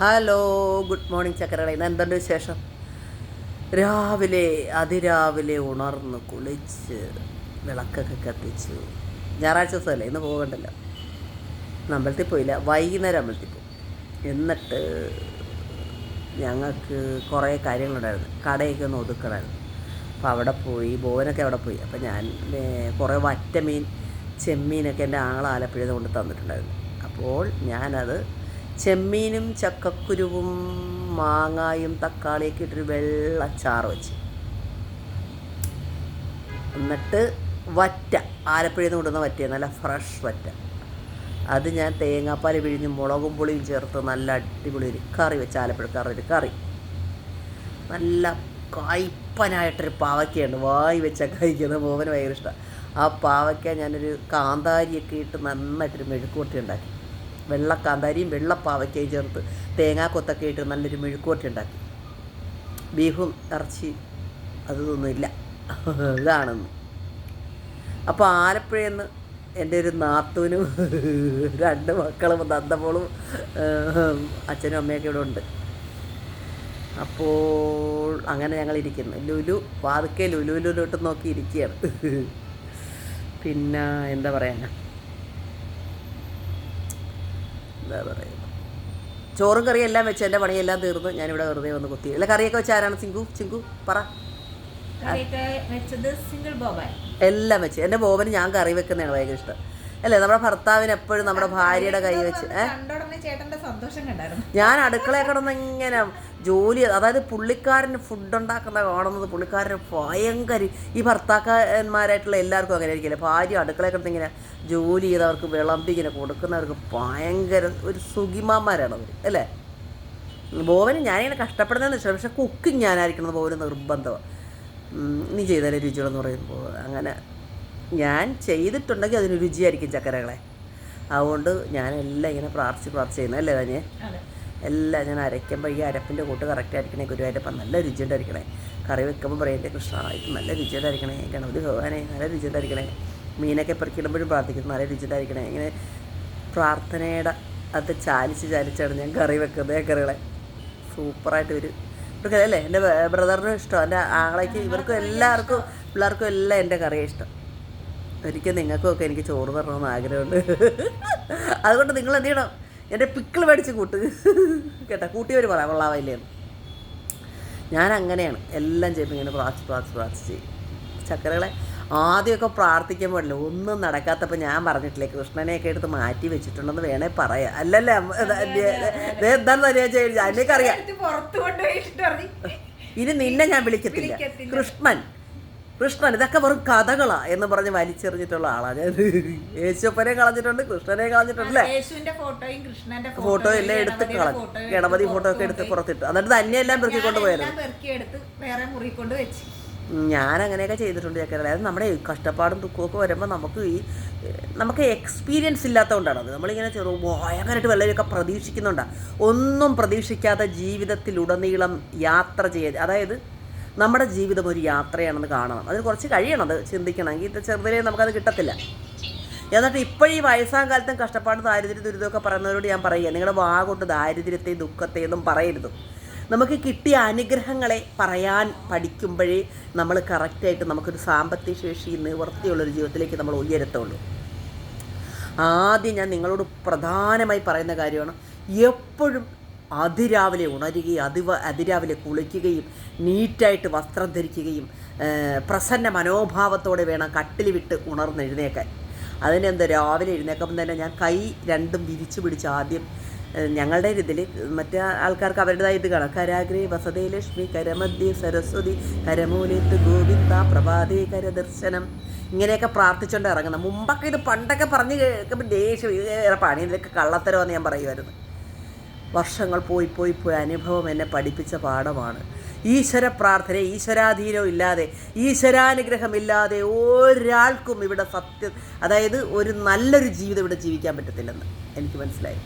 Hello good morning ചക്കരകളെ. ഇന്ന് എന്തുണ്ട് വിശേഷം? രാവിലെ അതിരാവിലെ ഉണർന്ന് കുളിച്ച് വിളക്കൊക്കെ കത്തിച്ചു. ഞായറാഴ്ച ദിവസമല്ലേ ഇന്ന് പോകണ്ടല്ലോ. അമ്പലത്തിൽ പോയില്ല വൈകുന്നേരം അമ്പലത്തിൽ പോയി എന്നിട്ട് ഞങ്ങൾക്ക് കുറേ കാര്യങ്ങളുണ്ടായിരുന്നു. കടയൊക്കെ ഒന്ന് ഒതുക്കണമായിരുന്നു. അപ്പോൾ അവിടെ പോയി ബോവനൊക്കെ അവിടെ പോയി. അപ്പോൾ ഞാൻ കുറേ വറ്റമീൻ ചെമ്മീനൊക്കെ എന്റെ ആളാലപ്പുഴ കൊണ്ട് തന്നിട്ടുണ്ടായിരുന്നു. അപ്പോൾ ഞാനത് ചെമ്മീനും ചക്കക്കുരുവും മാങ്ങായും തക്കാളിയൊക്കെ ഇട്ടൊരു വെള്ളച്ചാറ് വെച്ച്. എന്നിട്ട് വറ്റ. ആലപ്പുഴയിൽ നിന്ന് വിടുന്ന വറ്റ നല്ല ഫ്രഷ് വറ്റ. അത് ഞാൻ തേങ്ങാപ്പാൽ പിഴിഞ്ഞ് മുളകും പുളിയും ചേർത്ത് നല്ല അടിപൊളി ഒരു കറി വെച്ച് ആലപ്പുഴക്കാരുടെ ഒരു കറി. നല്ല കായ്പനായിട്ടൊരു പാവയ്ക്കയുണ്ട് വായി വെച്ച കഴിക്കുന്ന മോവന് ഭയങ്കര ഇഷ്ടമാണ് ആ പാവയ്ക്ക ഞാനൊരു കാന്താരിയൊക്കെ ഇട്ട് നന്നായിട്ടൊരു മെഴുക്കുവട്ടി ഉണ്ടാക്കി. വെള്ള വെള്ളപ്പാവയ്ക്കയും വെള്ള പാവയ്ക്കയും ചേർത്ത് തേങ്ങാക്കൊത്തൊക്കെ ഇട്ട് നല്ലൊരു മെഴുക്കോട്ടി ഉണ്ടാക്കി ബീഫും ഇറച്ചി അതൊന്നുമില്ല ഇതാണെന്ന്. അപ്പോൾ ആലപ്പുഴയിൽ നിന്ന് എന്റെ ഒരു നാത്തൂനും രണ്ട് മക്കളും നന്ദമോളും അച്ഛനും അമ്മയൊക്കെ ഇവിടെ ഉണ്ട്. അപ്പോൾ അങ്ങനെ ഞങ്ങൾ ഇരിക്കുന്നു ലുലു വാതുക്കെ ലുലുലുലോട്ട് നോക്കി ഇരിക്കുകയാണ് പിന്നെ എന്താ പറയാനാ? എന്താ പറയുക? ചോറും കറിയും എല്ലാം വെച്ച് എന്റെ പണിയെല്ലാം തീർന്നു. ഞാനിവിടെ വെറുതെ വന്ന് കുത്തി. അല്ല കറിയൊക്കെ വെച്ച് ആരാണ്? സിങ്കു ചിങ്കു പറ. എല്ലാം വെച്ച്. എന്റെ ബോബന് ഞാൻ കറി വെക്കുന്നതാണ് ഭയങ്കര ഇഷ്ടം. അല്ലേ? നമ്മുടെ ഭർത്താവിന് എപ്പോഴും നമ്മുടെ ഭാര്യയുടെ കൈ വെച്ച് ഞാൻ അടുക്കളയിൽ കിടന്ന് ഇങ്ങനെ ജോലി അതായത് പുള്ളിക്കാരന് ഫുഡ് ഉണ്ടാക്കുന്ന കാണുന്നത് പുള്ളിക്കാരന് ഭയങ്കര ഈ ഭർത്താക്കന്മാരായിട്ടുള്ള എല്ലാവർക്കും അങ്ങനെ ആയിരിക്കില്ലേ ഭാര്യ അടുക്കളയിൽ കിടന്ന് ഇങ്ങനെ ജോലി ചെയ്ത് അവർക്ക് വിളമ്പി ഇങ്ങനെ കൊടുക്കുന്നവർക്ക് ഭയങ്കര ഒരു സുഖിമാന്മാരാണ് അവർ അല്ലേ? ബോവന് ഞാനിങ്ങനെ കഷ്ടപ്പെടുന്നതെന്ന് വെച്ചാൽ പക്ഷെ കുക്കിംഗ് ഞാനായിരിക്കണം ബോവന് നിർബന്ധമാണ് നീ ചെയ്താലേ രുചികളെന്ന് പറയുമ്പോൾ അങ്ങനെ ഞാൻ ചെയ്തിട്ടുണ്ടെങ്കിൽ അതിന് രുചിയായിരിക്കും ചക്കരകളെ. അതുകൊണ്ട് ഞാൻ എല്ലാം ഇങ്ങനെ പ്രാർത്ഥിച്ച് പ്രാർത്ഥിച്ച് ചെയ്യുന്നത് അല്ലേ തന്നെ എല്ലാം ഞാൻ അരയ്ക്കുമ്പോൾ ഈ അരപ്പിന്റെ കൂട്ട് കറക്റ്റ് ആയിരിക്കണേ ഗുരുവായൂരപ്പം നല്ല രുചിയുണ്ടായിരിക്കണേ. കറി വെക്കുമ്പോൾ പറയും എന്റെ നല്ല ഇത് നല്ല രുചിയുണ്ടായിരിക്കണേ. ഗണപതി ഭഗവാനെ നല്ല രുചിയുണ്ടായിരിക്കണേ. മീനൊക്കെ പെറുക്കിടുമ്പോഴും പ്രാർത്ഥിക്കുന്നു നല്ല രുചിയുണ്ടായിരിക്കണേ. ഇങ്ങനെ പ്രാർത്ഥനയുടെ അത് ചാലിച്ച് ചാലിച്ചാണ് ഞാൻ കറി വെക്കുന്നത് കറികളെ. സൂപ്പറായിട്ട് ഒരു ഇവർക്ക് അല്ലേ എന്റെ ബ്രദറിനും ഇഷ്ടം. എന്റെ ആളേക്ക് ഇവർക്കും എല്ലാവർക്കും പിള്ളേർക്കും എല്ലാം എന്റെ കറിയാണ് ഇഷ്ടം. ഒരിക്കൽ നിങ്ങൾക്കൊക്കെ എനിക്ക് ചോറ് തരണമെന്ന് ആഗ്രഹമുണ്ട്. അതുകൊണ്ട് നിങ്ങൾ എന്ത് ചെയ്യണം? എന്റെ പിക്കിൾ മേടിച്ച് കൂട്ട്. കേട്ടോ കൂട്ടിയവർ പറയാം കൊള്ളാവില്ലേന്ന് ഞാൻ അങ്ങനെയാണ് എല്ലാം ചെയ്യുമ്പോൾ ഇങ്ങനെ പ്രാർത്ഥിച്ച് പ്രാർത്ഥിച്ച് പ്രാർത്ഥിച്ച് ചെയ്യും. ചക്കരകളെ ആദ്യമൊക്കെ പ്രാർത്ഥിക്കാൻ പാടില്ല. ഒന്നും നടക്കാത്തപ്പോൾ ഞാൻ പറഞ്ഞിട്ടില്ലേ കൃഷ്ണനെയൊക്കെ എടുത്ത് മാറ്റി വെച്ചിട്ടുണ്ടെന്ന് വേണേ പറയാം. അല്ലല്ലേ എന്താണെന്ന് അറിയാൻ ഇനി നിന്നെ ഞാൻ വിളിക്കത്തില്ല. കൃഷ്ണൻ കൃഷ്ണൻ ഇതൊക്കെ വെറും കഥകളാ എന്ന് പറഞ്ഞ് വലിച്ചെറിഞ്ഞിട്ടുള്ള ആളാണ് ഞാൻ യേശുപ്പനെ കളഞ്ഞിട്ടുണ്ട് കൃഷ്ണനെ കൃഷ്ണന്റെ ഫോട്ടോ എല്ലാം എടുത്ത് കളഞ്ഞു ഗണപതി ഫോട്ടോ ഒക്കെ എടുത്ത് പുറത്തിട്ടു. എന്നിട്ട് തന്നെ എല്ലാം പെറുക്കിക്കൊണ്ട് പോയായിരുന്നു ഞാൻ അങ്ങനെയൊക്കെ ചെയ്തിട്ടുണ്ട് ചക്കര അതായത് നമ്മുടെ കഷ്ടപ്പാടും ദുഃഖമൊക്കെ വരുമ്പോൾ നമുക്ക് ഈ നമുക്ക് എക്സ്പീരിയൻസ് ഇല്ലാത്തതുകൊണ്ടാണ് അത്. നമ്മളിങ്ങനെ ചെറു ഭയങ്കരമായിട്ട് വല്ലതൊക്കെ പ്രതീക്ഷിക്കുന്നുണ്ടാണ് ഒന്നും പ്രതീക്ഷിക്കാത്ത ജീവിതത്തിലുടനീളം യാത്ര ചെയ്യ അതായത് നമ്മുടെ ജീവിതം ഒരു യാത്രയാണെന്ന് കാണണം. അതിന് കുറച്ച് കഴിയണം അത് ചിന്തിക്കണമെങ്കിൽ. ചെറുതിലേ നമുക്കത് കിട്ടത്തില്ല. എന്നിട്ട് ഇപ്പോഴീ വയസ്സാം കാലത്തും കഷ്ടപ്പാട് ദാരിദ്ര്യ ദുരിതമൊക്കെ പറയുന്നവരോട് ഞാൻ പറയുക നിങ്ങളുടെ വാ കൊണ്ട് ദാരിദ്ര്യത്തെയും ദുഃഖത്തെയും ഒന്നും പറയരുത്. നമുക്ക് കിട്ടിയ അനുഗ്രഹങ്ങളെ പറയാൻ പഠിക്കുമ്പോഴേ നമ്മൾ കറക്റ്റായിട്ട് നമുക്കൊരു സാമ്പത്തിക ശേഷി നിവൃത്തിയുള്ളൊരു ജീവിതത്തിലേക്ക് നമ്മൾ ഉയരത്തുള്ളൂ. ആദ്യം ഞാൻ നിങ്ങളോട് പ്രധാനമായി പറയുന്ന കാര്യമാണ്. എപ്പോഴും അതിരാവിലെ ഉണരുകയും അതിവ അതിരാവിലെ കുളിക്കുകയും നീറ്റായിട്ട് വസ്ത്രം ധരിക്കുകയും പ്രസന്ന മനോഭാവത്തോടെ വേണം കട്ടിൽ വിട്ട് ഉണർന്നെഴുന്നേക്കാൻ. അതിനെന്താ രാവിലെ എഴുന്നേക്കുമ്പോൾ തന്നെ ഞാൻ കൈ രണ്ടും വിരിച്ചു പിടിച്ച് ആദ്യം ഞങ്ങളുടെ ഇതിൽ മറ്റേ ആൾക്കാർക്ക് അവരുടേതായ ഇത് കാണാം. കരാഗ്രേ വസതേ ലക്ഷ്മി കരമധ്യേ സരസ്വതി കരമൂലേത്ത് ഗോവിന്ദ പ്രഭാതേ കരദർശനം. ഇങ്ങനെയൊക്കെ പ്രാർത്ഥിച്ചുകൊണ്ട് ഇറങ്ങുന്നത് മുമ്പൊക്കെ ഇത് പണ്ടൊക്കെ പറഞ്ഞ് കേൾക്കുമ്പോൾ ദേഷ്യം ഇത് ഏറെ പണി ഇതിലൊക്കെ കള്ളത്തരമെന്ന് ഞാൻ പറയുമായിരുന്നു. വർഷങ്ങൾ പോയി പോയി പോയി അനുഭവം എന്നെ പഠിപ്പിച്ച പാഠമാണ്. ഈശ്വര പ്രാർത്ഥന ഈശ്വരാധീനം ഇല്ലാതെ ഈശ്വരാനുഗ്രഹം ഇല്ലാതെ ഒരാൾക്കും ഇവിടെ സത്യം അതായത് ഒരു നല്ലൊരു ജീവിതം ഇവിടെ ജീവിക്കാൻ പറ്റത്തില്ലെന്ന് എനിക്ക് മനസ്സിലായി.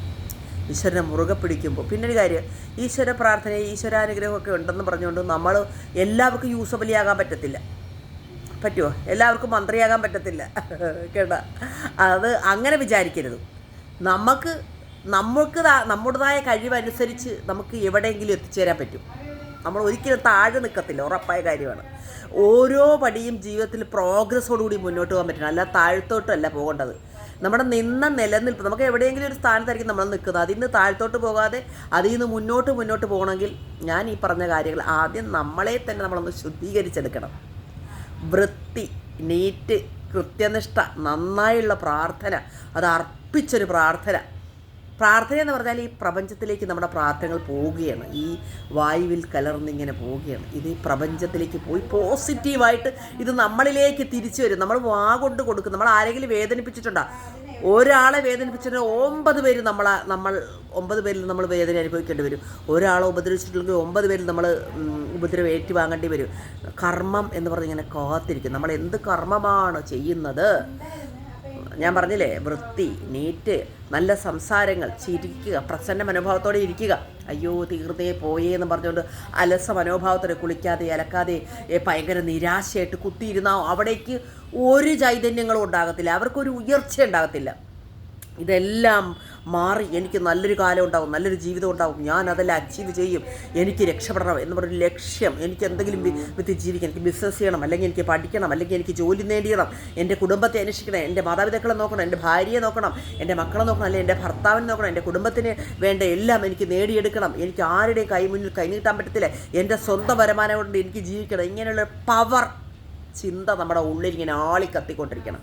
ഈശ്വരനെ മുറുകെ പിടിക്കുമ്പോൾ പിന്നെ ഒരു കാര്യം ഈശ്വര പ്രാർത്ഥന ഈശ്വരാനുഗ്രഹമൊക്കെ ഉണ്ടെന്ന് പറഞ്ഞുകൊണ്ട് നമ്മൾ എല്ലാവർക്കും യൂസബലിയാകാൻ പറ്റത്തില്ല. പറ്റുമോ എല്ലാവർക്കും മന്ത്രിയാകാൻ പറ്റത്തില്ല. കേട്ടോ? അത് അങ്ങനെ വിചാരിക്കരുത്. നമുക്ക് നമ്മൾക്ക് ദാ- നമ്മുടേതായ കഴിവനുസരിച്ച് നമുക്ക് എവിടെയെങ്കിലും എത്തിച്ചേരാൻ പറ്റും. നമ്മൾ ഒരിക്കലും താഴെ നിൽക്കത്തില്ല ഉറപ്പായ കാര്യമാണ്. ഓരോ പടിയും ജീവിതത്തിൽ പ്രോഗ്രസ്സോടുകൂടി മുന്നോട്ട് പോകാൻ പറ്റണം അല്ല താഴ്ത്തോട്ടല്ല പോകേണ്ടത്. നമ്മുടെ നിന്ന നിലനിൽപ്പ് നമുക്ക് എവിടെയെങ്കിലും ഒരു സ്ഥാനത്തായിരിക്കും നമ്മൾ നിൽക്കുന്നത്. അതിൽ നിന്ന് താഴ്ത്തോട്ട് പോകാതെ അതിൽ നിന്ന് മുന്നോട്ട് മുന്നോട്ട് പോകണമെങ്കിൽ ഞാൻ ഈ പറഞ്ഞ കാര്യങ്ങൾ ആദ്യം നമ്മളെ തന്നെ നമ്മളൊന്ന് ശുദ്ധീകരിച്ചെടുക്കണം. വൃത്തി നീറ്റ് കൃത്യനിഷ്ഠ നന്നായുള്ള പ്രാർത്ഥന അത് അർപ്പിച്ചൊരു പ്രാർത്ഥന. പ്രാർത്ഥന എന്ന് പറഞ്ഞാൽ ഈ പ്രപഞ്ചത്തിലേക്ക് നമ്മുടെ പ്രാർത്ഥനകൾ പോവുകയാണ്. ഈ വായുവിൽ കലർന്നിങ്ങനെ പോവുകയാണ്. ഇത് ഈ പ്രപഞ്ചത്തിലേക്ക് പോയി പോസിറ്റീവായിട്ട് ഇത് നമ്മളിലേക്ക് തിരിച്ചു വരും. നമ്മൾ വാ കൊണ്ട് കൊടുക്കും. നമ്മൾ ആരെങ്കിലും വേദനിപ്പിച്ചിട്ടുണ്ടോ? ഒരാളെ വേദനിപ്പിച്ചിട്ട് ഒമ്പത് പേര് നമ്മൾ നമ്മൾ ഒമ്പത് പേരിൽ നമ്മൾ വേദന അനുഭവിക്കേണ്ടി വരും. ഒരാളെ ഉപദ്രവിച്ചിട്ടുണ്ടെങ്കിൽ ഒമ്പത് പേരിൽ നമ്മൾ ഉപദ്രവം ഏറ്റുവാങ്ങേണ്ടി വരും. കർമ്മം എന്ന് പറഞ്ഞിങ്ങനെ കാത്തിരിക്കും. നമ്മൾ എന്ത് കർമ്മമാണ് ചെയ്യുന്നത്? ഞാൻ പറഞ്ഞില്ലേ വൃത്തി നീറ്റ് നല്ല സംസാരങ്ങൾ ചിരിക്കുക പ്രസന്ന മനോഭാവത്തോടെ ഇരിക്കുക. അയ്യോ തീർന്നേ പോയേ എന്ന് പറഞ്ഞുകൊണ്ട് അലസ മനോഭാവത്തോടെ കുളിക്കാതെ അലക്കാതെ ഭയങ്കര നിരാശയായിട്ട് കുത്തിയിരുന്ന അവിടേക്ക് ഒരു ചൈതന്യങ്ങളും ഉണ്ടാകത്തില്ല. അവർക്കൊരു ഉയർച്ച ഉണ്ടാകത്തില്ല. ഇതെല്ലാം മാറി എനിക്ക് നല്ലൊരു കാലം ഉണ്ടാവും നല്ലൊരു ജീവിതം ഉണ്ടാവും. ഞാൻ അതെല്ലാം അച്ചീവ് ചെയ്യും. എനിക്ക് രക്ഷപ്പെടണം എന്ന് പറഞ്ഞൊരു ലക്ഷ്യം. എനിക്ക് എന്തെങ്കിലും വിത്ത് ജീവിക്കണം എനിക്ക് ബിസിനസ് ചെയ്യണം അല്ലെങ്കിൽ എനിക്ക് പഠിക്കണം അല്ലെങ്കിൽ എനിക്ക് ജോലി നേടിയണം. എന്റെ കുടുംബത്തെ അന്വേഷിക്കണം എന്റെ മാതാപിതാക്കളെ നോക്കണം എന്റെ ഭാര്യയെ നോക്കണം എന്റെ മക്കളെ നോക്കണം അല്ലെങ്കിൽ എന്റെ ഭർത്താവിനെ നോക്കണം എന്റെ കുടുംബത്തിന് വേണ്ട എല്ലാം എനിക്ക് നേടിയെടുക്കണം. എനിക്ക് ആരുടെയും കൈ മുന്നിൽ കൈനീട്ടാൻ പറ്റത്തില്ല. എന്റെ സ്വന്തം വരുമാനം കൊണ്ട് എനിക്ക് ജീവിക്കണം. ഇങ്ങനെയുള്ള പവർ ചിന്ത നമ്മുടെ ഉള്ളിൽ ഇങ്ങനെ ആളിക്കത്തിക്കൊണ്ടിരിക്കണം.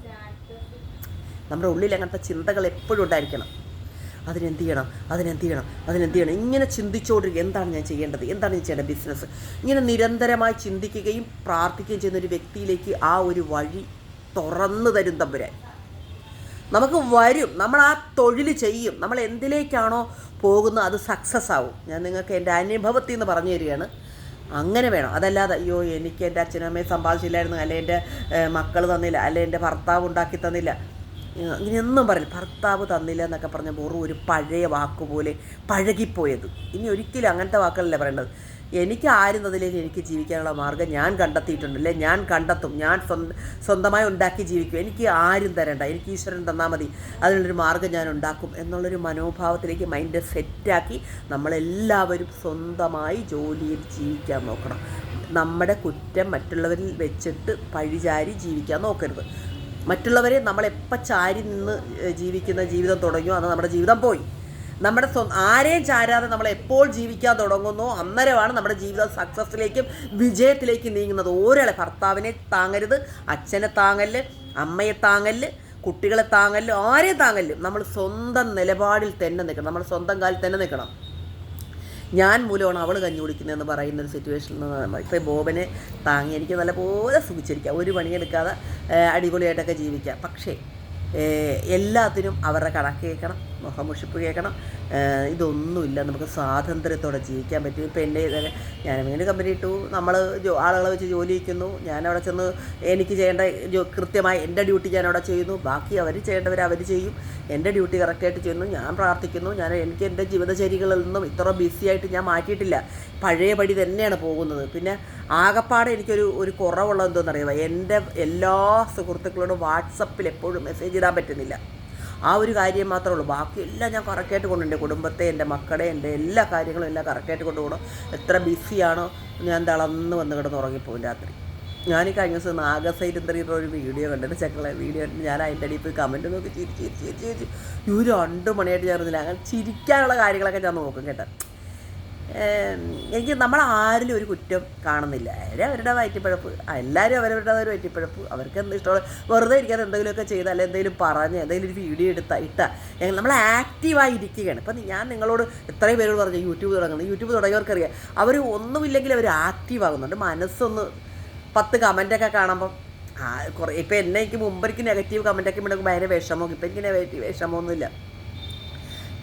നമ്മുടെ ഉള്ളിൽ അങ്ങനത്തെ ചിന്തകൾ എപ്പോഴും ഉണ്ടായിരിക്കണം. അതിനെന്ത് ചെയ്യണം? അതിനെന്ത് ചെയ്യണം? അതിനെന്ത് ചെയ്യണം? ഇങ്ങനെ ചിന്തിച്ചുകൊണ്ടിരിക്കുക എന്താണ് ഞാൻ ചെയ്യേണ്ടത്? എന്താണ് ഞാൻ ചെയ്യേണ്ടത്? ബിസിനസ്. ഇങ്ങനെ നിരന്തരമായി ചിന്തിക്കുകയും പ്രാർത്ഥിക്കുകയും ചെയ്യുന്ന ഒരു വ്യക്തിയിലേക്ക് ആ ഒരു വഴി തുറന്നു തരും തമ്പുരാൻ. നമുക്ക് വരും. നമ്മൾ ആ തൊഴിൽ ചെയ്യും. നമ്മൾ എന്തിലേക്കാണോ പോകുന്നത് അത് സക്സസ് ആവും. ഞാൻ നിങ്ങൾക്ക് എന്റെ അനുഭവത്തിൽ നിന്ന് പറഞ്ഞു തരികയാണ്. അങ്ങനെ വേണം. അതല്ലാതെ അയ്യോ എനിക്ക് എന്റെ അച്ഛനമ്മയെ സമ്പാദിച്ചില്ലായിരുന്നു. അല്ലെ എന്റെ മക്കൾ തന്നില്ല. അല്ലെ എന്റെ ഭർത്താവ് ഉണ്ടാക്കി തന്നില്ല. ഏഹ് ഇങ്ങനെയൊന്നും പറയില്ല. ഭർത്താവ് തന്നില്ല എന്നൊക്കെ പറഞ്ഞ വെറും ഒരു പഴയ വാക്കുപോലെ പഴകിപ്പോയത്. ഇനി ഒരിക്കലും അങ്ങനത്തെ വാക്കുകളല്ല പറയേണ്ടത്? എനിക്ക് ആരും തന്നില്ലെങ്കിൽ എനിക്ക് ജീവിക്കാനുള്ള മാർഗം ഞാൻ കണ്ടെത്തിയിട്ടുണ്ട് അല്ലേ ഞാൻ കണ്ടെത്തും. ഞാൻ സ്വന്തം സ്വന്തമായി ഉണ്ടാക്കി ജീവിക്കും. എനിക്ക് ആരും തരണ്ട. എനിക്ക് ഈശ്വരൻ തന്നാൽ മതി. അതിനുള്ളൊരു മാർഗം ഞാൻ ഉണ്ടാക്കും എന്നുള്ളൊരു മനോഭാവത്തിലേക്ക് മൈൻഡ് സെറ്റാക്കി നമ്മളെല്ലാവരും സ്വന്തമായി ജോലിയിൽ ജീവിക്കാൻ നോക്കണം. നമ്മുടെ കുറ്റം മറ്റുള്ളവരിൽ വെച്ചിട്ട് പഴിചാരി ജീവിക്കാൻ നോക്കരുത്. മറ്റുള്ളവരെ നമ്മളെപ്പോൾ ചാരി നിന്ന് ജീവിക്കുന്ന ജീവിതം തുടങ്ങിയോ? അന്ന് നമ്മുടെ ജീവിതം പോയി. നമ്മുടെ സ്വ ആരെയും ചാരാതെ നമ്മൾ എപ്പോൾ ജീവിക്കാൻ തുടങ്ങുന്നോ അന്നേരമാണ് നമ്മുടെ ജീവിതം സക്സസ്സിലേക്കും വിജയത്തിലേക്കും നീങ്ങുന്നത്. ഒരാളെ ഭർത്താവിനെ താങ്ങരുത് അച്ഛനെ താങ്ങൽ അമ്മയെ താങ്ങൽ കുട്ടികളെ താങ്ങൽ ആരെയും താങ്ങൽ. നമ്മൾ സ്വന്തം നിലപാടിൽ തന്നെ നിൽക്കണം. നമ്മൾ സ്വന്തം കാലിൽ തന്നെ നിൽക്കണം. ഞാൻ മൂലമാണ് അവൾ കഞ്ഞി കുടിക്കുന്നതെന്ന് പറയുന്ന ഒരു സിറ്റുവേഷനിൽ നിന്ന് ഇപ്പോൾ ബോബനെ താങ്ങി എനിക്ക് നല്ലപോലെ സുഖിച്ചിരിക്കാം. ഒരു പണിയെടുക്കാതെ അടിപൊളിയായിട്ടൊക്കെ ജീവിക്കാം. പക്ഷേ എല്ലാത്തിനും അവരുടെ കണക്ക് കേൾക്കണം. മുഖമുഷിപ്പ് കേൾക്കണം. ഇതൊന്നുമില്ല. നമുക്ക് സ്വാതന്ത്ര്യത്തോടെ ജീവിക്കാൻ പറ്റും. ഇപ്പോൾ എന്റെ ഇതേ ഞാൻ വീണ്ടും കമ്പനി ഇട്ടു. നമ്മൾ ആളുകളെ വെച്ച് ജോലി ചെയ്യുന്നു ഞാൻ ചെന്ന് എനിക്ക് ചെയ്യേണ്ട കൃത്യമായി എന്റെ ഡ്യൂട്ടി ഞാൻ ചെയ്യുന്നു. ബാക്കി അവർ ചെയ്യേണ്ടവർ അവർ ചെയ്യും. എന്റെ ഡ്യൂട്ടി കറക്റ്റായിട്ട് ചെയ്യുന്നു. ഞാൻ പ്രാർത്ഥിക്കുന്നു. ഞാൻ എനിക്ക് എന്റെ ജീവിതചര്യകളിൽ നിന്നും ഇത്ര ബിസി ആയിട്ട് ഞാൻ മാറ്റിയിട്ടില്ല. പഴയപടി തന്നെയാണ് പോകുന്നത്. പിന്നെ ആകപ്പാടെ എനിക്കൊരു ഒരു കുറവുള്ളത് എന്തോന്നറിയാമോ എന്റെ എല്ലാ സുഹൃത്തുക്കളോടും വാട്സപ്പിൽ എപ്പോഴും മെസ്സേജ് ഇടാൻ പറ്റുന്നില്ല. ആ ഒരു കാര്യം മാത്രമേ ഉള്ളൂ. ബാക്കിയെല്ലാം ഞാൻ കറക്റ്റായിട്ട് കൊണ്ടു എന്റെ കുടുംബത്തെ എന്റെ മക്കളെ എന്റെ എല്ലാ കാര്യങ്ങളും എല്ലാം കറക്റ്റായിട്ട് കൊണ്ടുപോകണം. എത്ര ബിസിയാണോ ഞാൻ തളർന്ന് വന്ന് കിടന്ന് ഉറങ്ങിപ്പോകും രാത്രി. ഞാൻ ഈ കഴിഞ്ഞ ദിവസം നാഗസൈരന്തറിയുടെ ഒരു വീഡിയോ കണ്ടിട്ട് ചെക്കളെ വീഡിയോ കണ്ടിട്ട് ഞാൻ അതിന്റെ അടിയിൽ പോയി കമന്റ് നോക്കി. ചിരിച്ച് ചിരിച്ച് ചിരിച്ച് ചിരിച്ച് ഒരു രണ്ട് മണിയായിട്ട് ചേർന്നില്ല അങ്ങനെ ചിരിക്കാനുള്ള കാര്യങ്ങളൊക്കെ ഞാൻ നോക്കും കേട്ടോ. എനിക്ക് നമ്മൾ ആരിലും ഒരു കുറ്റം കാണുന്നില്ല. അവരെ അവരുടെ വയറ്റിപ്പഴപ്പ് എല്ലാവരും അവരവരുടെ ഒരു വയറ്റിപ്പഴപ്പ്. അവർക്ക് എന്ത് ഇഷ്ടമുള്ള വെറുതെ ഇരിക്കാതെ എന്തെങ്കിലുമൊക്കെ ചെയ്താൽ അല്ലെങ്കിൽ എന്തെങ്കിലും പറഞ്ഞ് എന്തെങ്കിലും ഒരു വീഡിയോ എടുത്ത ഇട്ട നമ്മൾ ആക്റ്റീവായി ഇരിക്കുകയാണ് ഇപ്പം ഞാൻ നിങ്ങളോട് എത്രയും പേരോട് പറഞ്ഞു യൂട്യൂബ് തുടങ്ങുന്നത് യൂട്യൂബ് തുടങ്ങിയവർക്കറിയാം. അവർ ഒന്നുമില്ലെങ്കിൽ അവർ ആക്റ്റീവ് ആകുന്നുണ്ട്. മനസ്സൊന്ന് പത്ത് കമന്റൊക്കെ കാണുമ്പം കുറേ ഇപ്പം എന്നെ എനിക്ക് മുമ്പ് എനിക്ക് നെഗറ്റീവ് കമന്റൊക്കെ ഇവിടെ ഭയങ്കര വിഷമം ഇപ്പം എനിക്ക് നെഗറ്റീവ് വിഷമമൊന്നുമില്ല.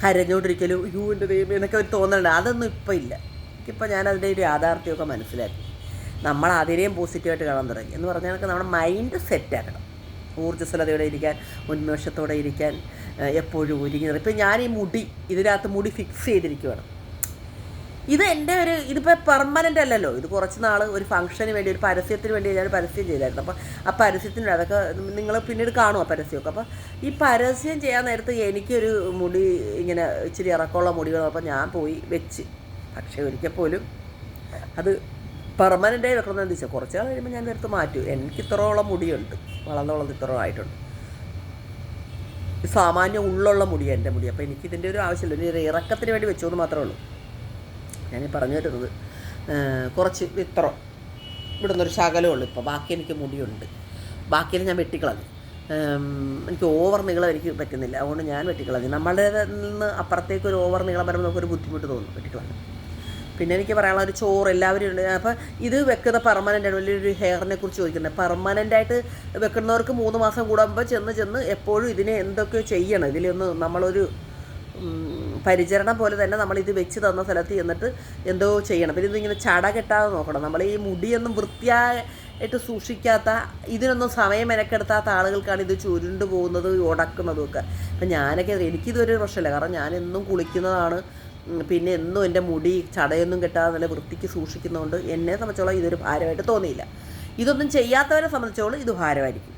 കരഞ്ഞോണ്ടിരിക്കലും യു എന്റെ ദൈവം എന്നൊക്കെ ഒരു തോന്നലുണ്ട്. അതൊന്നും ഇപ്പം ഇല്ല. എനിക്കിപ്പോൾ ഞാൻ അതിന്റെ ഒരു യാഥാർത്ഥ്യമൊക്കെ മനസ്സിലാക്കി. നമ്മൾ അതിനെയും പോസിറ്റീവായിട്ട് കാണാൻ തുടങ്ങി. എന്ന് പറഞ്ഞാൽ നമുക്ക് നമ്മുടെ മൈൻഡ് സെറ്റാക്കണം ഊർജസ്വലതയോടെ ഇരിക്കാൻ ഉന്മേഷത്തോടെ ഇരിക്കാൻ എപ്പോഴും ഒരുങ്ങി ഇപ്പം ഞാൻ ഈ മുടി ഇതിനകത്ത് മുടി ഫിക്സ് ചെയ്തിരിക്കുവാണ്. ഇത് എന്റെ ഒരു ഇതിപ്പോൾ പെർമനന്റ് അല്ലല്ലോ. ഇത് കുറച്ച് നാൾ ഒരു ഫംഗ്ഷന് വേണ്ടി ഒരു പരസ്യത്തിന് വേണ്ടി ഞാൻ പരസ്യം ചെയ്തായിരുന്നു. അപ്പോൾ ആ പരസ്യത്തിന് അതൊക്കെ നിങ്ങൾ പിന്നീട് കാണും ആ പരസ്യമൊക്കെ. അപ്പോൾ ഈ പരസ്യം ചെയ്യാൻ നേരത്ത് എനിക്കൊരു മുടി ഇങ്ങനെ ഇച്ചിരി ഇറക്കമുള്ള മുടികൾ അപ്പോൾ ഞാൻ പോയി വെച്ച്. പക്ഷേ ഒരിക്കൽ പോലും അത് പെർമനന്റായി വെക്കണമെന്ന് വെച്ചാൽ കുറച്ച് നാൾ കഴിയുമ്പോൾ ഞാൻ നേരത്തെ മാറ്റും. എനിക്ക് ഇത്രോളം മുടിയുണ്ട്. വളർന്നോളം ഇത്രോ ആയിട്ടുണ്ട്. ഇത് സാമാന്യം ഉള്ളുള്ള മുടിയാണ് എന്റെ മുടി. അപ്പോൾ എനിക്കിതിന്റെ ഒരു ആവശ്യമില്ല. ഒരു ഇറക്കത്തിന് വേണ്ടി വെച്ചോന്ന് മാത്രമേ ഉള്ളൂ. ഞാൻ ഈ പറഞ്ഞു തരുന്നത് കുറച്ച് ഇത്ര ഇവിടുന്ന് ഒരു ശകലമേ ഉള്ളൂ ഇപ്പോൾ ബാക്കി എനിക്ക് മുടിയുണ്ട്. ബാക്കിയിൽ ഞാൻ വെട്ടിക്കളഞ്ഞു. എനിക്ക് ഓവർ നീളം എനിക്ക് പറ്റുന്നില്ല. അതുകൊണ്ട് ഞാൻ വെട്ടിക്കളഞ്ഞു. നമ്മളുടെ നിന്ന് അപ്പുറത്തേക്ക് ഒരു ഓവർ നീളം വരുമ്പോൾ നമുക്കൊരു ബുദ്ധിമുട്ട് തോന്നും വെട്ടിക്കളഞ്ഞു പിന്നെ എനിക്ക് പറയാനുള്ള ഒരു ചോറ് എല്ലാവരും ഉണ്ട്. അപ്പോൾ ഇത് വെക്കുന്ന പെർമനന്റ് ആണ് വലിയൊരു ഹെയറിനെ കുറിച്ച് ചോദിക്കുന്നത് പെർമനന്റ് ആയിട്ട് വെക്കുന്നവർക്ക് മൂന്ന് മാസം കൂടുമ്പോൾ ചെന്ന് ചെന്ന് എപ്പോഴും ഇതിനെ എന്തൊക്കെയോ ചെയ്യണം. ഇതിലൊന്ന് നമ്മളൊരു പരിചരണം പോലെ തന്നെ നമ്മൾ ഇത് വെച്ച് തന്ന സ്ഥലത്ത് ചെന്നിട്ട് എന്തോ ചെയ്യണം. പിന്നെ ഇതിങ്ങനെ ചട കെട്ടാതെ നോക്കണം. നമ്മൾ ഈ മുടിയൊന്നും വൃത്തിയായിട്ട് സൂക്ഷിക്കാത്ത ഇതിനൊന്നും സമയം മെനക്കെടുത്താത്ത ആളുകൾക്കാണ് ഇത് ചുരുണ്ടു പോകുന്നത് ഉടക്കുന്നതും ഒക്കെ. അപ്പം ഞാനൊക്കെ എനിക്കിതൊരു പ്രശ്നമില്ല. കാരണം ഞാൻ എന്നും കുളിക്കുന്നതാണ്. പിന്നെ എന്നും എന്റെ മുടി ചടയൊന്നും കെട്ടാതെ നല്ല വൃത്തിക്ക് സൂക്ഷിക്കുന്നതുകൊണ്ട് എന്നെ സംബന്ധിച്ചോളം ഇതൊരു ഭാരമായിട്ട് തോന്നിയില്ല. ഇതൊന്നും ചെയ്യാത്തവരെ സംബന്ധിച്ചോളം ഇത് ഭാരമായിരിക്കും.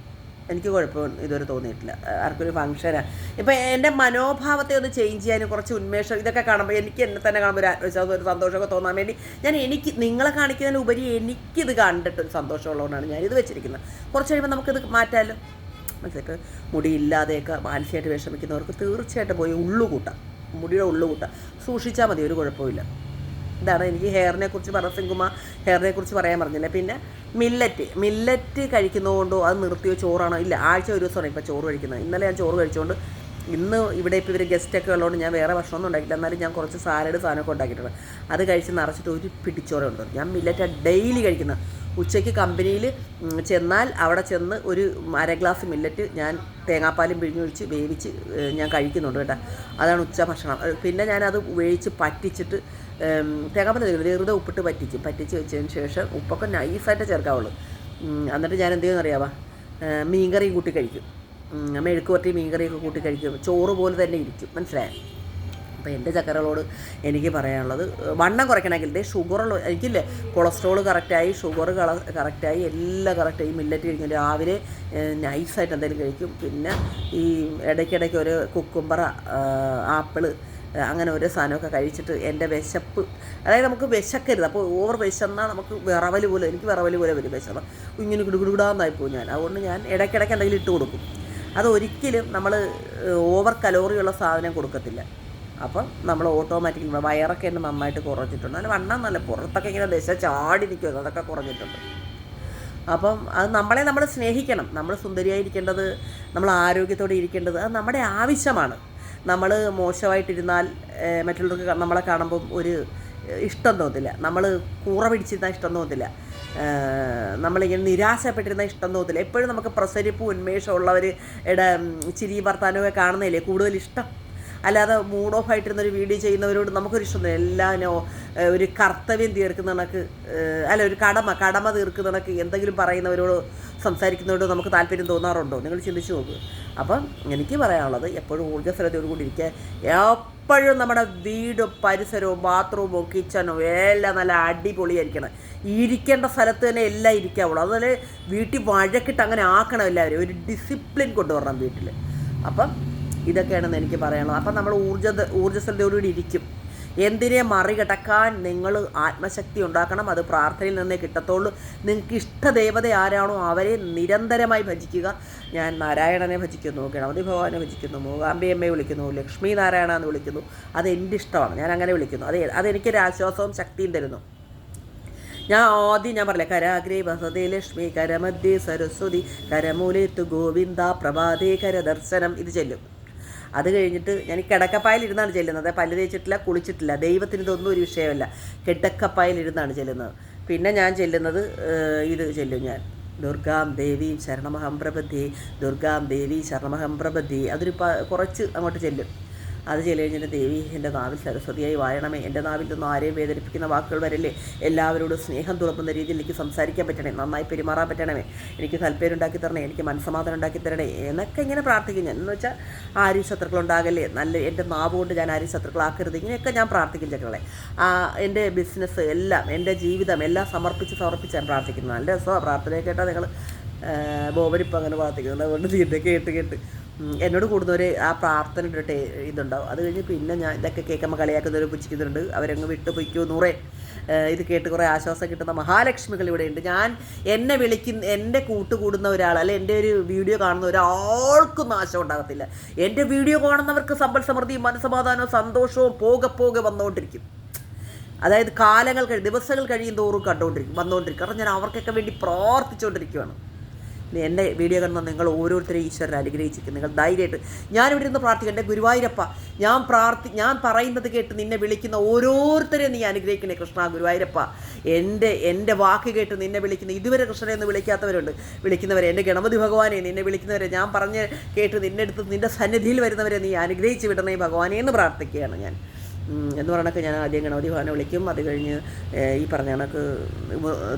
എനിക്ക് കുഴപ്പം ഇതുവരെ തോന്നിയിട്ടില്ല. ആർക്കൊരു ഫംഗ്ഷനാണ് ഇപ്പം എന്റെ മനോഭാവത്തെ ഒന്ന് ചേഞ്ച് ചെയ്യാൻ കുറച്ച് ഉന്മേഷം ഇതൊക്കെ കാണുമ്പോൾ എനിക്ക് എന്നെ തന്നെ കാണുമ്പോൾ ഒരു ആത്മവിശ്വാസം ഒരു സന്തോഷമൊക്കെ തോന്നാൻ വേണ്ടി ഞാൻ എനിക്ക് നിങ്ങളെ കാണിക്കുന്നതിലുപരി എനിക്കിത് കണ്ടിട്ട് സന്തോഷമുള്ളതുകൊണ്ടാണ് ഞാനിത് വെച്ചിരിക്കുന്നത്. കുറച്ച് കഴിയുമ്പോൾ നമുക്കിത് മാറ്റാമല്ലോ മനസ്സിലായിട്ട് മുടിയില്ലാതെയൊക്കെ മാനസികമായിട്ട് വിഷമിക്കുന്നവർക്ക് തീർച്ചയായിട്ടും പോയി ഉള്ളു കൂട്ടാം മുടിയുടെ ഉള്ളു കൂട്ടാം സൂക്ഷിച്ചാൽ മതി ഒരു കുഴപ്പമില്ല ഇതാണ് എനിക്ക് ഹെയറിനെ കുറിച്ച് പറഞ്ഞ സിംഗുമ ഹെയറിനെ കുറിച്ച് പറയാൻ പറഞ്ഞില്ല? പിന്നെ മില്ലറ്റ് മില്ലറ്റ് കഴിക്കുന്നതുകൊണ്ടോ അത് നിർത്തിയോ ചോറാണോ? ഇല്ല ആഴ്ച ഒരു ദിവസമാണ് ഇപ്പോൾ ചോറ് കഴിക്കുന്നത്. ഇന്നലെ ഞാൻ ചോറ് കഴിച്ചുകൊണ്ട് ഇന്ന് ഇവിടെ ഇപ്പോൾ ഇവർ ഗസ്റ്റൊക്കെ ഉള്ളതുകൊണ്ട് ഞാൻ വേറെ ഭക്ഷണമൊന്നും ഉണ്ടാക്കിയില്ല എന്നാലും ഞാൻ കുറച്ച് സാലഡ് സാധനമൊക്കെ ഉണ്ടാക്കിയിട്ടുണ്ട്. അത് കഴിച്ച് നിറച്ചിട്ട് ഒരു പിടിച്ചോറേ ഉണ്ട് ഞാൻ മില്ലറ്റ് ഡെയിലി കഴിക്കുന്ന ഉച്ചയ്ക്ക് കമ്പനിയിൽ ചെന്നാൽ അവിടെ ചെന്ന് ഒരു അര ഗ്ലാസ് മില്ലറ്റ് ഞാൻ തേങ്ങാപ്പാലും പിഴിഞ്ഞൊഴിച്ച് വേവിച്ച് ഞാൻ കഴിക്കുന്നുണ്ട് കേട്ടോ. അതാണ് ഉച്ച ഭക്ഷണം. പിന്നെ ഞാനത് വേവിച്ച് പറ്റിച്ചിട്ട് തേങ്ങാപ്പാൽ വെറുതെ ഉപ്പിട്ട് പറ്റിക്കും പറ്റിച്ച് വെച്ചതിന് ശേഷം ഉപ്പൊക്കെ നൈസായിട്ട് ചേർക്കാവുള്ളൂ. എന്നിട്ട് ഞാൻ എന്ത് ചെയ്യുമെന്ന് അറിയാവാ? മീൻകറിയും കൂട്ടി കഴിക്കും. മെഴുക്ക് പറ്റി മീൻകറിയൊക്കെ കൂട്ടി കഴിക്കും. ചോറ് പോലെ തന്നെ ഇരിക്കും. മനസ്സിലായോ? അപ്പോൾ എന്റെ ചക്കരകളോട് എനിക്ക് പറയാനുള്ളത് വണ്ണം കുറയ്ക്കണമെങ്കിൽ ഇതേ ഷുഗറുള്ള എനിക്കില്ലേ കൊളസ്ട്രോൾ കറക്റ്റായി ഷുഗർ കള കറക്റ്റായി എല്ലാം കറക്റ്റായി മില്ലറ്റ് കഴിക്കും രാവിലെ നൈസായിട്ട് എന്തെങ്കിലും കഴിക്കും. പിന്നെ ഈ ഇടയ്ക്കിടയ്ക്ക് ഒരു കുക്കുംബറ ആപ്പിൾ അങ്ങനെ ഓരോ സാധനമൊക്കെ കഴിച്ചിട്ട് എന്റെ വിശപ്പ് അതായത് നമുക്ക് വിശക്കരുത്. അപ്പോൾ ഓവർ വിശന്നാൽ നമുക്ക് വിറവൽ പോലെ എനിക്ക് വിറവൽ പോലെ വരും വിശന്ന് ഇങ്ങനെ ഗുടുഗുടുകൂടാന്നായി പോകും ഞാൻ. അതുകൊണ്ട് ഞാൻ ഇടയ്ക്കിടയ്ക്ക് എന്തെങ്കിലും ഇട്ട് കൊടുക്കും. അത് ഒരിക്കലും നമ്മൾ ഓവർ കലോറിയുള്ള സാധനം കൊടുക്കത്തില്ല. അപ്പം നമ്മൾ ഓട്ടോമാറ്റിക്കലി വയറൊക്കെ എന്നെ നന്നായിട്ട് കുറഞ്ഞിട്ടുണ്ട്. അതിന് വണ്ണം നല്ല പുറത്തൊക്കെ ഇങ്ങനെ ദശ ചാടി നിൽക്കുമല്ലോ അതൊക്കെ കുറഞ്ഞിട്ടുണ്ട്. അപ്പം അത് നമ്മളെ നമ്മൾ സ്നേഹിക്കണം. നമ്മൾ സുന്ദരിയായിരിക്കേണ്ടത് നമ്മൾ ആരോഗ്യത്തോടെ ഇരിക്കേണ്ടത് അത് നമ്മുടെ ആവശ്യമാണ്. നമ്മൾ മോശമായിട്ടിരുന്നാൽ മറ്റുള്ളവർക്ക് നമ്മളെ കാണുമ്പം ഒരു ഇഷ്ടം തോന്നില്ല. നമ്മൾ കൂറ പിടിച്ചിരുന്നാൽ ഇഷ്ടം തോന്നില്ല. നമ്മളിങ്ങനെ നിരാശപ്പെട്ടിരുന്ന ഇഷ്ടം തോന്നില്ല. എപ്പോഴും നമുക്ക് പ്രസരിപ്പ് ഉന്മേഷമുള്ളവർ ഇട ചിരി വർത്താനമൊക്കെ കാണുന്നതില്ലേ? കൂടുതൽ ഇഷ്ടം. അല്ലാതെ മൂഡ് ഓഫ് ആയിട്ടിരുന്ന ഒരു വീഡിയോ ചെയ്യുന്നവരോട് നമുക്കൊരു ഇഷ്ടമൊന്നും എല്ലാനോ ഒരു കർത്തവ്യം തീർക്കുന്ന കണക്ക് അല്ല ഒരു കടമ കടമ തീർക്കുന്ന കണക്ക് എന്തെങ്കിലും പറയുന്നവരോട് സംസാരിക്കുന്നവരോട് നമുക്ക് താല്പര്യം തോന്നാറുണ്ടോ? നിങ്ങൾ ചിന്തിച്ചു നോക്ക്. അപ്പം എനിക്ക് പറയാനുള്ളത് എപ്പോഴും ഊർജസ്വലതയോട് കൂടി ഇരിക്കുക എപ്പോഴും നമ്മുടെ വീടും പരിസരവും ബാത്റൂമും കിച്ചണും എല്ലാം നല്ല അടിപൊളിയായിരിക്കണം. ഇരിക്കേണ്ട സ്ഥലത്ത് തന്നെ എല്ലാം ഇരിക്കാവുള്ളൂ. അതുപോലെ വീട്ടിൽ വഴക്കിട്ട് അങ്ങനെ ആക്കണം എല്ലാവരും. ഒരു ഡിസിപ്ലിൻ കൊണ്ടുവരണം വീട്ടിൽ അപ്പം ഇതൊക്കെയാണെന്ന് എനിക്ക് പറയാനുള്ളത്. അപ്പം നമ്മൾ ഊർജ ഊർജസ്വലതയോടുകൂടി ഇരിക്കും. എന്തിനെ മറികടക്കാൻ നിങ്ങൾ ആത്മശക്തി ഉണ്ടാക്കണം. അത് പ്രാർത്ഥനയിൽ നിന്നേ കിട്ടത്തുള്ളൂ. നിങ്ങൾക്ക് ഇഷ്ടദേവത ആരാണോ അവരെ നിരന്തരമായി ഭജിക്കുക. ഞാൻ നാരായണനെ ഭജിക്കുന്നു ഗണപതി ഭഗവാനെ ഭജിക്കുന്നു മൂകാംബിയമ്മയെ വിളിക്കുന്നു ലക്ഷ്മി നാരായണ എന്ന് വിളിക്കുന്നു. അത് എന്റെ ഇഷ്ടമാണ്. ഞാൻ അങ്ങനെ വിളിക്കുന്നു. അത് അതെനിക്കൊരു ആശ്വാസവും ശക്തിയും തരുന്നു. ഞാൻ ആദ്യം ഞാൻ പറഞ്ഞില്ല കരാഗ്രേ വസതേ ലക്ഷ്മി കരമധ്യേ സരസ്വതി കരമൂലേത്തു ഗോവിന്ദ പ്രഭാതേ കരദർശനം ഇത് ചെല്ലും. അത് കഴിഞ്ഞിട്ട് ഞാൻ കിടക്കപ്പായിലിരുന്നാണ് ചെല്ലുന്നത്. പല്ല് തേച്ചിട്ടില്ല കുളിച്ചിട്ടില്ല. ദൈവത്തിന് ഇതൊന്നും ഒരു വിഷയമല്ല. കിടക്കപ്പായിലിരുന്നാണ് ചെല്ലുന്നത്. പിന്നെ ഞാൻ ചെല്ലുന്നത് ഇത് ചെല്ലും ഞാൻ. ദുർഗാം ദേവി ശരണമഹം പ്രബദ്ധി ദുർഗാം ദേവി ശരണമഹം പ്രബദ്ധി അതൊരു കുറച്ച് അങ്ങോട്ട് ചെല്ലും. അത് ചെയ്ത് കഴിഞ്ഞിട്ട് ദേവി എന്റെ നാവിൽ സരസ്വതിയായി വാഴണമേ എന്റെ നാവിൽ നിന്നും ആരെയും വേദനിപ്പിക്കുന്ന വാക്കുകൾ വരല്ലേ? എല്ലാവരോടും സ്നേഹം തുറപ്പുന്ന രീതിയിൽ എനിക്ക് സംസാരിക്കാൻ പറ്റണേ. നന്നായി പെരുമാറാൻ പറ്റണമേ. എനിക്ക് താല്പര്യമുണ്ടാക്കി തരണേ. എനിക്ക് മനസ്സമാധാനം ഉണ്ടാക്കി തരണേ. എന്നൊക്കെ ഇങ്ങനെ പ്രാർത്ഥിക്കും ഞാൻ. എന്ന് വെച്ചാൽ ആരും ശത്രുക്കളുണ്ടാകല്ലേ നല്ല എന്റെ നാവ് കൊണ്ട് ഞാൻ ആരും ശത്രുക്കളാക്കരുത്. ഇങ്ങനെയൊക്കെ ഞാൻ പ്രാർത്ഥിക്കും ചക്കളെ എന്റെ ബിസിനസ് എല്ലാം എന്റെ ജീവിതം എല്ലാം സമർപ്പിച്ച് സമർപ്പിച്ച് ഞാൻ പ്രാർത്ഥിക്കുന്നു. നല്ല രസമാണ് പ്രാർത്ഥനയൊക്കെ കേട്ടാൽ നിങ്ങൾ ബോബനിപ്പം അങ്ങനെ പ്രാർത്ഥിക്കുന്നത് അതുകൊണ്ട് നീണ്ട കേട്ട് കേട്ട് എന്നോട് കൂടുന്നവർ ആ പ്രാർത്ഥന ടേ ഇതുണ്ടാവും. അത് കഴിഞ്ഞ് പിന്നെ ഞാൻ ഇതൊക്കെ കേൾക്കുമ്പോൾ കളിയാക്കുന്നവർ പുച്ഛിക്കുന്നുണ്ട് അവരങ്ങ് വിട്ടു പൊയ്ക്കോ നൂറേ. ഇത് കേട്ട് കുറേ ആശ്വാസം കിട്ടുന്ന മഹാലക്ഷ്മികൾ ഇവിടെ ഉണ്ട്. ഞാൻ എന്നെ വിളിക്കുന്ന എന്റെ കൂട്ടുകൂടുന്ന ഒരാൾ അല്ലെ എന്റെ ഒരു വീഡിയോ കാണുന്ന ഒരാൾക്കും നാശം ഉണ്ടാകത്തില്ല. എന്റെ വീഡിയോ കാണുന്നവർക്ക് സമ്പൽ സമൃദ്ധിയും മനസ്സമാധാനവും സന്തോഷവും പോകെ പോകെ വന്നുകൊണ്ടിരിക്കും അതായത് കാലങ്ങൾ കഴിയും ദിവസങ്ങൾ കഴിയും തോറും കണ്ടുകൊണ്ടിരിക്കും വന്നുകൊണ്ടിരിക്കും കാരണം ഞാൻ അവർക്കൊക്കെ വേണ്ടി പ്രാർത്ഥിച്ചുകൊണ്ടിരിക്കുകയാണ് എന്റെ വീഡിയോ കണ്ടാൽ നിങ്ങൾ ഓരോരുത്തരെയും ഈശ്വരൻ അനുഗ്രഹിച്ചിരിക്കും. നിങ്ങൾ ധൈര്യമായിട്ട് ഞാനിവിടെ ഇരുന്ന് പ്രാർത്ഥിക്കാം എന്റെ ഗുരുവായൂരപ്പ ഞാൻ പ്രാർത്ഥി ഞാൻ പറയുന്നത് കേട്ട് നിന്നെ വിളിക്കുന്ന ഓരോരുത്തരെയും നീ അനുഗ്രഹിക്കണേ കൃഷ്ണ ഗുരുവായൂരപ്പ. എന്റെ എന്റെ വാക്ക് കേട്ട് നിന്നെ വിളിക്കുന്ന ഇതുവരെ കൃഷ്ണനെ എന്ന് വിളിക്കാത്തവരുണ്ട്. വിളിക്കുന്നവരെ എന്റെ ഗണപതി ഭഗവാനെ നിന്നെ വിളിക്കുന്നവരെ ഞാൻ പറഞ്ഞ് കേട്ട് നിന്നെ അടുത്ത് നിന്റെ സന്നിധിയിൽ വരുന്നവരെ നീ അനുഗ്രഹിച്ച് വിടണേ ഭഗവാനെ എന്ന് പ്രാർത്ഥിക്കുകയാണ് ഞാൻ. എന്ന് പറഞ്ഞൊക്കെ ഞാൻ ആദ്യം ഗണപതി ഭവനെ വിളിക്കും. അത് കഴിഞ്ഞ് ഈ പറഞ്ഞ കണക്ക്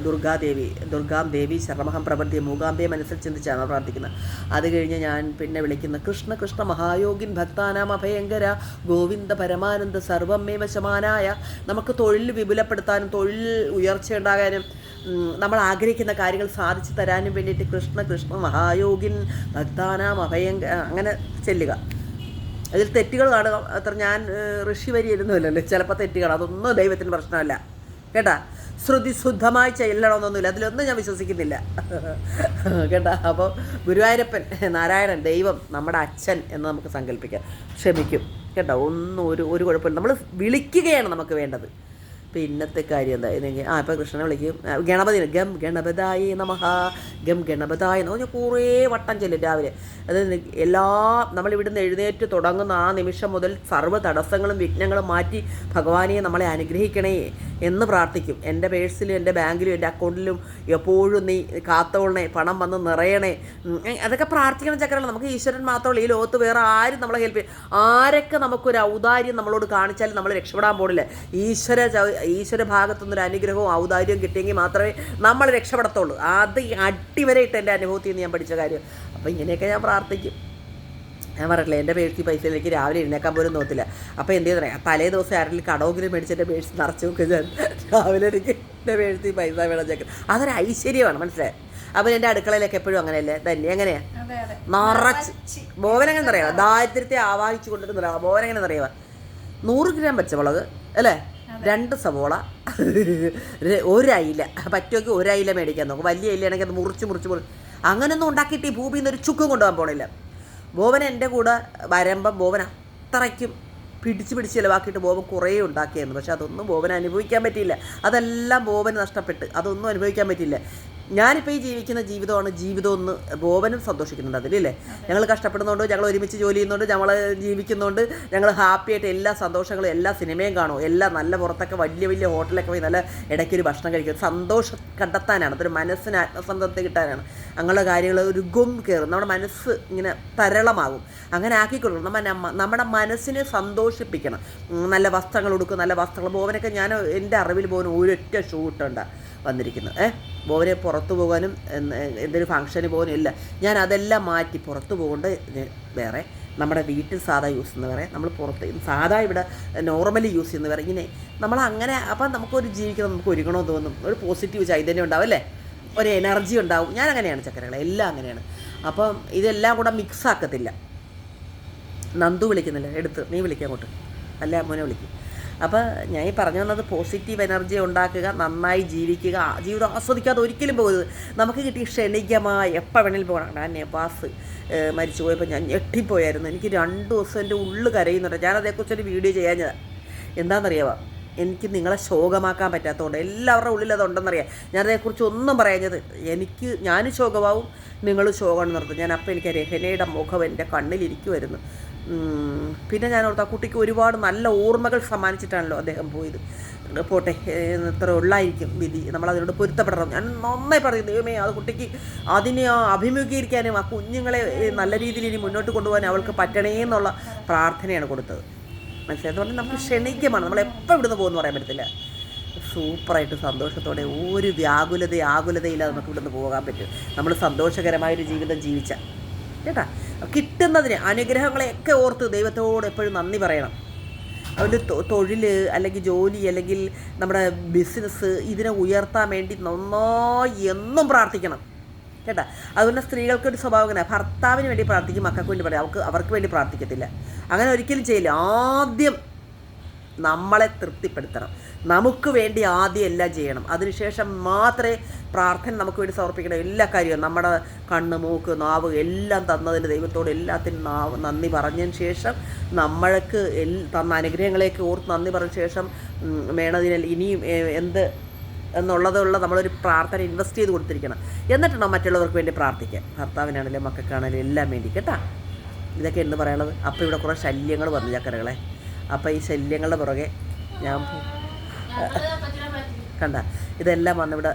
ദുർഗാദേവി ദുർഗാം ദേവി ശർമ്മഹം പ്രപദ്യ മൂകാംബയെ മനസ്സിൽ ചിന്തിച്ചാണ് പ്രാർത്ഥിക്കുന്നത്. അത് കഴിഞ്ഞ് ഞാൻ പിന്നെ വിളിക്കുന്ന കൃഷ്ണ കൃഷ്ണ മഹായോഗിൻ ഭക്താനാം അഭയങ്കര ഗോവിന്ദ പരമാനന്ദ സർവമേവ ശമാനായ. നമുക്ക് തൊഴിൽ വിപുലപ്പെടുത്താനും തൊഴിൽ ഉയർച്ച ഉണ്ടാകാനും നമ്മൾ ആഗ്രഹിക്കുന്ന കാര്യങ്ങൾ സാധിച്ചു തരാനും വേണ്ടിയിട്ട് കൃഷ്ണ കൃഷ്ണ മഹായോഗിൻ ഭക്താനാം അഭയങ്ക അങ്ങനെ ചെല്ലുക. അതിൽ തെറ്റുകൾ കാണുക. അത്ര ഞാൻ ഋഷി വരിയിരുന്നില്ലല്ലോ ചിലപ്പോൾ തെറ്റുകൾ അതൊന്നും ദൈവത്തിന് പ്രശ്നമല്ല. കേട്ടാ? ശ്രുതി ശുദ്ധമായി ചെല്ലണമെന്നൊന്നുമില്ല. അതിലൊന്നും ഞാൻ വിശ്വസിക്കുന്നില്ല. കേട്ടാ? അപ്പോൾ ഗുരുവായൂരപ്പൻ നാരായണൻ ദൈവം നമ്മുടെ അച്ഛൻ എന്ന് നമുക്ക് സങ്കല്പിക്കാം. ക്ഷമിക്കും. കേട്ടോ? ഒന്നും ഒരു ഒരു കുഴപ്പമില്ല. നമ്മൾ വിളിക്കുകയാണ് നമുക്ക് വേണ്ടത്. പിന്നത്തെ കാര്യം എന്താ? ഇതെങ്കിൽ ആ ഇപ്പം കൃഷ്ണനെ വിളിക്കും. ഗണപതി ഗം ഗണപതായി നമഹ. ഗം ഗണപതായി എന്ന് പറഞ്ഞാൽ കുറേ വട്ടം ചെല്ലും രാവിലെ. അതായത് എല്ലാ നമ്മൾ ഇവിടുന്ന് എഴുന്നേറ്റ് തുടങ്ങുന്ന ആ നിമിഷം മുതൽ സർവ തടസ്സങ്ങളും വിഘ്നങ്ങളും മാറ്റി ഭഗവാനെ നമ്മളെ അനുഗ്രഹിക്കണേ എന്ന് പ്രാർത്ഥിക്കും. എന്റെ പേഴ്സിലും എന്റെ ബാങ്കിലും എന്റെ അക്കൗണ്ടിലും എപ്പോഴും നീ കാത്തോളണേ പണം വന്ന് നിറയണേ. അതൊക്കെ പ്രാർത്ഥിക്കണം ചക്കരല്ല നമുക്ക് ഈശ്വരൻ മാത്രമല്ല. ഈ ലോകത്ത് വേറെ ആരും നമ്മളെ ഹെൽപ്പ് ചെയ്യും ആരൊക്കെ നമുക്കൊരു ഔദാര്യം നമ്മളോട് കാണിച്ചാലും നമ്മൾ രക്ഷപ്പെടാൻ പോണില്ല. ഈശ്വര ഈശ്വര ഭാഗത്തു നിന്നൊരു അനുഗ്രഹവും ഔദാര്യവും കിട്ടിയെങ്കിൽ മാത്രമേ നമ്മൾ രക്ഷപ്പെടത്തുള്ളൂ. അത് അടിവരയിട്ട് അടിവരെ ഇട്ട് എന്റെ അനുഭവത്തിൽ നിന്ന് ഞാൻ പഠിച്ച കാര്യം. അപ്പോൾ ഇങ്ങനെയൊക്കെ ഞാൻ പ്രാർത്ഥിക്കും. ഞാൻ പറഞ്ഞില്ലേ എന്റെ പേഴ്സി പൈസ എനിക്ക് രാവിലെ എഴുന്നേക്കാൻ പോലും നോത്തില്ല അപ്പോൾ എന്ത് ചെയ്യുന്ന തലേ ദിവസം ആരെങ്കിലും കടവെങ്കിലും മേടിച്ച് എന്റെ പേഴ്സ് നിറച്ച് നോക്കുക ഞാൻ. രാവിലെ എനിക്ക് എന്റെ പേഴ്സിൽ പൈസ വേണം ചേക്കൻ അതൊരു ഐശ്വര്യമാണ് മനസ്സിലായി? അപ്പം എന്റെ അടുക്കളയിലൊക്കെ എപ്പോഴും അങ്ങനെയല്ലേ? തന്നെ അതെ നിറച്ച്. ബോവൻ എങ്ങനെ അറിയാം ദാരിദ്ര്യത്തെ ആവാഹിച്ചു കൊണ്ടിരുന്ന ബോവൻ എങ്ങനെ അറിയാം നൂറ് ഗ്രാം പച്ചമുളക് അല്ലേ? രണ്ട് സവോള ഒരയില പറ്റുമെങ്കിൽ ഒരു അയില മേടിക്കാൻ നോക്കും. വലിയ അയിലാണെങ്കിൽ അത് മുറിച്ച് മുറിച്ച് മുറി അങ്ങനെയൊന്നും ഉണ്ടാക്കിയിട്ട് ഈ ഭൂമിയിൽ നിന്ന് ഒരു ചുക്കും കൊണ്ടുപോകാൻ പോണില്ല. ബോബൻ എന്റെ കൂടെ വരുമ്പം ബോബൻ അത്രയ്ക്കും പിടിച്ച് പിടിച്ച് ചിലവാക്കിയിട്ട് ബോബൻ കുറേ ഉണ്ടാക്കിയായിരുന്നു. പക്ഷെ അതൊന്നും ബോബൻ അനുഭവിക്കാൻ പറ്റിയില്ല. അതെല്ലാം ബോബന് നഷ്ടപ്പെട്ട്. അതൊന്നും അനുഭവിക്കാൻ പറ്റിയില്ല. ഞാനിപ്പോൾ ഈ ജീവിക്കുന്ന ജീവിതമാണ് ജീവിതം എന്ന് ബോബനും സന്തോഷിക്കുന്നുണ്ട് അതിലല്ലേ ഞങ്ങൾ കഷ്ടപ്പെടുന്നതുകൊണ്ട് ഞങ്ങൾ ഒരുമിച്ച് ജോലി ചെയ്യുന്നുണ്ട് ഞങ്ങൾ ജീവിക്കുന്നുണ്ട് ഞങ്ങൾ ഹാപ്പി ആയിട്ട് എല്ലാ സന്തോഷങ്ങളും എല്ലാ സിനിമയും കാണും. എല്ലാം നല്ല പുറത്തൊക്കെ വലിയ വലിയ ഹോട്ടലൊക്കെ പോയി നല്ല ഇടയ്ക്ക് ഒരു ഭക്ഷണം കഴിക്കും. സന്തോഷം കണ്ടെത്താനാണ്. അതൊരു മനസ്സിന് ആത്മസംതൃപ്തി കിട്ടാനാണ്. അങ്ങനെയുള്ള കാര്യങ്ങൾ ഒരു ഗും കയറും നമ്മുടെ മനസ്സ് ഇങ്ങനെ തരളമാകും. അങ്ങനെ ആക്കിക്കൊടുക്കണം നമ്മ നമ്മ- നമ്മുടെ മനസ്സിനെ സന്തോഷിപ്പിക്കണം. നല്ല വസ്ത്രങ്ങൾ ഉടുക്കും നല്ല വസ്ത്രങ്ങൾ. ബോവനൊക്കെ ഞാൻ എന്റെ അറിവിൽ പോകുന്ന ഒരൊറ്റ ഷൂട്ടുണ്ട് വന്നിരിക്കുന്നത്. ഏഹ് ബോവനെ പുറത്തു പോകാനും എന്ന് എന്തൊരു ഫംഗ്ഷന് പോകാനും ഇല്ല. ഞാൻ അതെല്ലാം മാറ്റി പുറത്തു പോകേണ്ട വേറെ നമ്മുടെ വീട്ടിൽ സാധാ യൂസ് ചെയ്യുന്ന വേറെ. നമ്മൾ പുറത്ത് സാധാ ഇവിടെ നോർമലി യൂസ് ചെയ്യുന്ന വേറെ. ഇങ്ങനെ നമ്മൾ അങ്ങനെ അപ്പം നമുക്കൊരു ജീവിക്കണം നമുക്ക് ഒരുങ്ങണമെന്ന് തോന്നും. ഒരു പോസിറ്റീവ് ചൈതന്യം ഉണ്ടാവും അല്ലേ? ഒരു എനർജി ഉണ്ടാവും. ഞാൻ അങ്ങനെയാണ് ചക്കരകളെ. എല്ലാം അങ്ങനെയാണ്. അപ്പം ഇതെല്ലാം കൂടെ മിക്സ് ആക്കത്തില്ല. നന്ദു വിളിക്കുന്നില്ല? എടുത്ത്. നീ വിളിക്കാം അങ്ങോട്ട്. അല്ല മോനെ വിളിക്കും. അപ്പോൾ ഞാൻ ഈ പറഞ്ഞു വന്നത് പോസിറ്റീവ് എനർജി ഉണ്ടാക്കുക നന്നായി ജീവിക്കുക ജീവിതം ആസ്വദിക്കാതെ ഒരിക്കലും പോകരുത്. നമുക്ക് കിട്ടിയ ക്ഷണികമായി എപ്പോൾ വേണേലും പോകണം. ഞാൻ നെബാസ് മരിച്ചു പോയപ്പോൾ ഞാൻ ഞെട്ടിപ്പോയായിരുന്നു. എനിക്ക് രണ്ട് ദിവസം എന്റെ ഉള്ളു കരയുന്നുണ്ട്. ഞാൻ അതേക്കുറിച്ചൊരു വീഡിയോ ചെയ്യാഞ്ഞത് എന്താണെന്നറിയാമോ എനിക്ക് നിങ്ങളെ ശോകമാക്കാൻ പറ്റാത്തതുകൊണ്ട് എല്ലാവരുടെ ഉള്ളിൽ അതുണ്ടെന്നറിയാം. ഞാനതേക്കുറിച്ച് ഒന്നും പറയാഞ്ഞത് എനിക്ക് ഞാനും ശോകമാവും നിങ്ങൾ ശോകം നിർത്തും ഞാൻ അപ്പോൾ എനിക്ക് രഹനയുടെ മുഖം എന്റെ കണ്ണിലിരിക്കുമായിരുന്നു പിന്നെ ഞാൻ ഓർത്ത് ആ കുട്ടിക്ക് ഒരുപാട് നല്ല ഓർമ്മകൾ സമ്മാനിച്ചിട്ടാണല്ലോ അദ്ദേഹം പോയത്. പോട്ടെ ഇത്ര ഉള്ളായിരിക്കും വിധി. നമ്മൾ അതിനോട് പൊരുത്തപ്പെടണം. ഞാൻ നന്നായി പറയും ദൈവമേ അത് കുട്ടിക്ക് അതിനെ ആ അഭിമുഖീകരിക്കാനും ആ കുഞ്ഞുങ്ങളെ നല്ല രീതിയിൽ ഇനി മുന്നോട്ട് കൊണ്ടുപോകാൻ അവൾക്ക് പറ്റണേ എന്നുള്ള പ്രാർത്ഥനയാണ് കൊടുത്തത്. മനസ്സിലായെന്ന് പറഞ്ഞാൽ നമുക്ക് ക്ഷണിക്കമാണ്. നമ്മൾ എപ്പോൾ ഇവിടുന്ന് പോകുമെന്ന് പറയാൻ പറ്റത്തില്ല. സൂപ്പറായിട്ട് സന്തോഷത്തോടെ ഒരു വ്യാകുലത ആകുലതയില്ലാതെ നമുക്ക് ഇവിടുന്ന് പോകാൻ പറ്റും. നമ്മൾ സന്തോഷകരമായൊരു ജീവിതം ജീവിച്ച കേട്ടാ? കിട്ടുന്നതിന് അനുഗ്രഹങ്ങളെയൊക്കെ ഓർത്ത് ദൈവത്തോട് എപ്പോഴും നന്ദി പറയണം. അവന്റെ തൊഴിൽ അല്ലെങ്കിൽ ജോലി അല്ലെങ്കിൽ നമ്മുടെ ബിസിനസ് ഇതിനെ ഉയർത്താൻ വേണ്ടി നന്നായി എന്നും പ്രാർത്ഥിക്കണം. കേട്ടാ? അതുകൊണ്ട് സ്ത്രീകൾക്ക് ഒരു സ്വഭാവം ഇങ്ങനെ ഭർത്താവിന് വേണ്ടി പ്രാർത്ഥിക്കും മക്കൾക്ക് വേണ്ടി പറയും അവർക്ക് അവർക്ക് വേണ്ടി പ്രാർത്ഥിക്കത്തില്ല. അങ്ങനെ ഒരിക്കലും ചെയ്യില്ല. ആദ്യം നമ്മളെ തൃപ്തിപ്പെടുത്തണം. നമുക്ക് വേണ്ടി ആദ്യം എല്ലാം ചെയ്യണം. അതിനുശേഷം മാത്രമേ പ്രാർത്ഥന നമുക്ക് വേണ്ടി സമർപ്പിക്കണം എല്ലാ കാര്യവും നമ്മുടെ കണ്ണ് മൂക്ക് നാവ് എല്ലാം തന്നതിന് ദൈവത്തോട് എല്ലാത്തിനും നാവ് നന്ദി പറഞ്ഞതിന് ശേഷം നമ്മൾക്ക് എൽ തന്ന അനുഗ്രഹങ്ങളെയൊക്കെ ഓർത്ത് നന്ദി പറഞ്ഞ ശേഷം ഉം, വേണതിന് ഇനിയും എന്ത് എന്നുള്ളതുള്ള നമ്മളൊരു പ്രാർത്ഥന ഇൻവെസ്റ്റ് ചെയ്ത് കൊടുത്തിരിക്കണം. എന്നിട്ടാണ് മറ്റുള്ളവർക്ക് വേണ്ടി പ്രാർത്ഥിക്കാം. ഭർത്താവിനാണെങ്കിലും മക്കൾക്കാണെങ്കിലും എല്ലാം വേണ്ടി കേട്ടാ? ഇതൊക്കെ എന്ന് പറയാനുള്ളത്? അപ്പോൾ ഇവിടെ കുറേ ശല്യങ്ങൾ വന്നു ചക്കരകളെ. അപ്പോൾ ഈ ശല്യങ്ങളുടെ പുറകെ ഞാൻ കണ്ട. ഇതെല്ലാം വന്നിവിടെ.